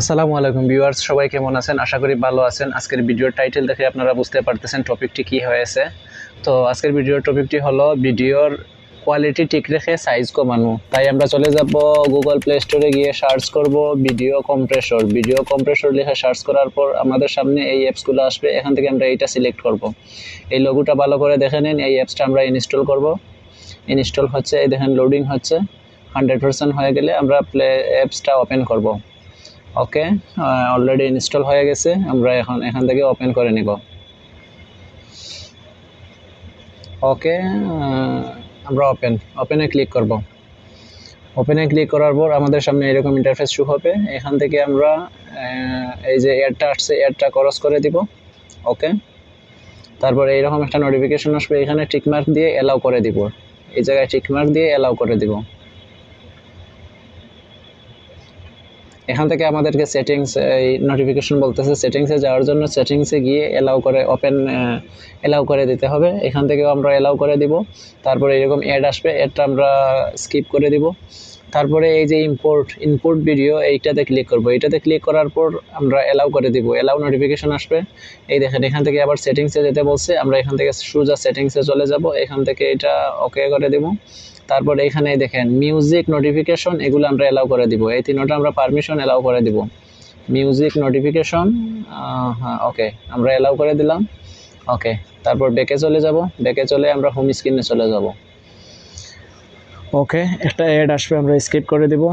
আসসালামু আলাইকুম ভিউয়ার্স, সবাই কেমন আছেন? আশা করি ভালো আছেন। আজকের ভিডিওর টাইটেল দেখে আপনারা বুঝতে পারতেছেন টপিকটি কি হয়েছে। তো আজকের ভিডিওর টপিকটি হলো ভিডিওর কোয়ালিটি ঠিক রেখে সাইজ কমানো। তাই আমরা চলে যাব গুগল প্লে স্টোরে গিয়ে সার্চ করব ভিডিও কম্প্রেসর ভিডিও কম্প্রেসর লিখে সার্চ করার পর আমাদের সামনে এই অ্যাপসগুলো আসবে। এখান থেকে আমরা এইটা সিলেক্ট করব। এই লোগোটা ভালো করে দেখে নিন। এই অ্যাপসটা আমরা ইনস্টল করব। ইনস্টল হচ্ছে, এই দেখেন লোডিং হচ্ছে। হান্ড্রেড পার্সেন্ট হয়ে গেলে আমরা প্লে অ্যাপসটা ওপেন করব। ওকে অলরেডি ইনস্টল হয়ে গেছে, আমরা এখন এখান থেকে ওপেন করে নিব। ওকে আমরা ওপেন ওপেনে ক্লিক করব। ওপেনে ক্লিক করার পর আমাদের সামনে এরকম ইন্টারফেস শু হবে। এখান থেকে আমরা এই যে এয়ারটা আসছে এয়ারটা ক্রস করে দিব। ওকে, তারপর এইরকম একটা নোটিফিকেশন আসবে, এখানে টিকমার্ক দিয়ে অ্যালাউ করে দিব। এই জায়গায় টিকমার্ক দিয়ে অ্যালাউ করে দিব। এখান থেকে আমাদেরকে সেটিংস এই নোটিফিকেশন বলতেছে সেটিংসে যাওয়ার জন্য সেটিংসে গিয়ে এলাও করে ওপেন এলাও করে দিতে হবে। এখান থেকেও আমরা এলাও করে দিব। তারপরে এরকম অ্যাড আসবে অ্যাডটা আমরা স্কিপ করে দিব। তারপরে এই যে ইম্পোর্ট ইনপুট ভিডিও এইটাতে ক্লিক করব। এইটাতে ক্লিক করার পর আমরা এলাও করে দিব। এলাও নোটিফিকেশন আসবে। এই দেখেন, এখান থেকে আবার সেটিংসে যেতে বলছে। আমরা এখান থেকে সোজা সেটিংসে চলে যাব। এখান থেকে এটা ওকে করে দিব। তারপর এখানে দেখেন মিউজিক নোটিফিকেশন এগুলো আমরা এলাও করে দিব। এই তিনটা আমরা পারমিশন এলাও করে দিব। মিউজিক নোটিফিকেশন হ্যাঁ ওকে আমরা এলাও করে দিলাম। ওকে তারপর ব্যাকে চলে যাব। ব্যাকে চলে আমরা হোম স্ক্রিনে চলে যাব। ওকে একটা অ্যাড আসবে, আমরা স্কিপ করে দিব।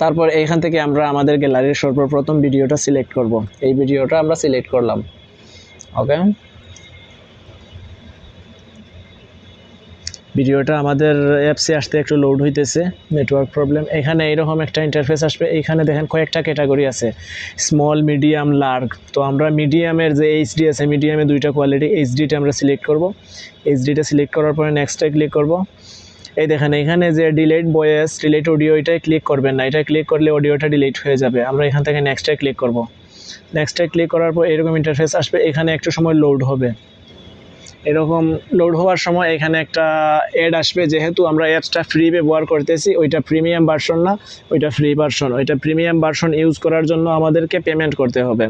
তারপর এইখান থেকে আমরা আমাদের গ্যালারির সর্বপ্রথম ভিডিওটা সিলেক্ট করব। এই ভিডিওটা আমরা সিলেক্ট করলাম। ওকে ভিডিওটা আমাদের অ্যাপসে আসতে একটু লোড হইতেছে নেটওয়ার্ক প্রবলেম এখানে এরকম একটা ইন্টারফেস আসবে, এইখানে দেখেন কয়েকটা ক্যাটাগরি আছে। স্মল মিডিয়াম লার্গ তো আমরা মিডিয়ামের যে এইচডি আছে মিডিয়ামে দুইটা কোয়ালিটি এইচডিটা আমরা সিলেক্ট করব। এইচডিটা সিলেক্ট করার পরে নেক্সটে ক্লিক করব। এই দেখেন, এখানে যে ডিলেট ভয়েস ডিলেট অডিও এটাই ক্লিক করবেন না। এটা ক্লিক করলে অডিওটা ডিলেট হয়ে যাবে। আমরা এখান থেকে নেক্সটে ক্লিক করব। নেক্সটে ক্লিক করার পর এরকম ইন্টারফেস আসবে, এখানে একটু সময় লোড হবে। এরকম লোড হওয়ার সময় এখানে একটা অ্যাড আসবে, যেহেতু আমরা অ্যাপসটা ফ্রি ব্যবহার করতেছি, ওইটা প্রিমিয়াম ভার্সন না, ওইটা ফ্রি ভার্সন ওইটা প্রিমিয়াম ভার্সন ইউজ করার জন্য আমাদেরকে পেমেন্ট করতে হবে।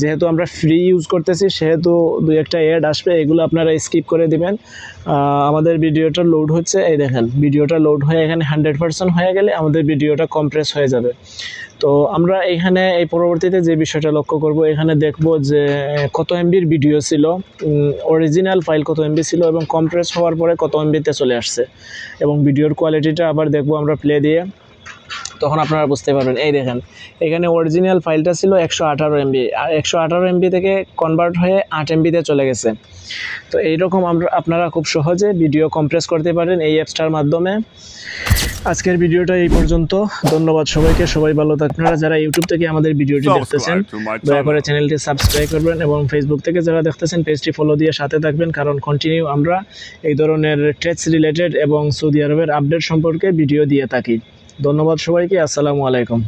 যেহেতু আমরা ফ্রি ইউজ করতেছি, সেহেতু দুই একটা অ্যাড আসবে, এগুলো আপনারা স্কিপ করে দিবেন। আমাদের ভিডিওটা লোড হচ্ছে, এই দেখেন ভিডিওটা লোড হয়ে এখানে হান্ড্রেড পার্সেন্ট হয়ে গেলে আমাদের ভিডিওটা কম্প্রেস হয়ে যাবে। তো আমরা এখানে এই পরবর্তীতে যে বিষয়টা লক্ষ্য করব, এখানে দেখব যে কত এমবির ভিডিও ছিল অরিজিনাল ফাইল কত এমবি ছিল এবং কম্প্রেস হওয়ার পরে কত এমবিতে চলে আসছে। এবং ভিডিওর কোয়ালিটিটা আবার দেখব আমরা প্লে দিয়ে। তখন আপনারা বুঝতে পারবেন, এই দেখেন, এখানে অরিজিনাল ফাইলটা ছিল একশো আঠারো এমবি আর একশো আঠারো এমবি থেকে কনভার্ট হয়ে আট এমবিতে চলে গেছে। তো এইরকম আমরা, আপনারা খুব সহজে ভিডিও কম্প্রেস করতে পারেন এই অ্যাপসটার মাধ্যমে। আজকের ভিডিওটা এই পর্যন্ত। ধন্যবাদ সবাইকে সবাই ভালো থাকবেন। আপনারা যারা ইউটিউব থেকে আমাদের ভিডিওটি দেখতেছেন দয়া করে চ্যানেলটি সাবস্ক্রাইব করবেন এবং ফেসবুক থেকে যারা দেখতেছেন পেজটি ফলো দিয়ে সাথে থাকবেন। কারণ কন্টিনিউ আমরা এই ধরনের ট্রেডস রিলেটেড এবং সৌদি আরবের আপডেট সম্পর্কে ভিডিও দিয়ে থাকি। ধন্যবাদ সবাইকে আসসালামু আলাইকুম।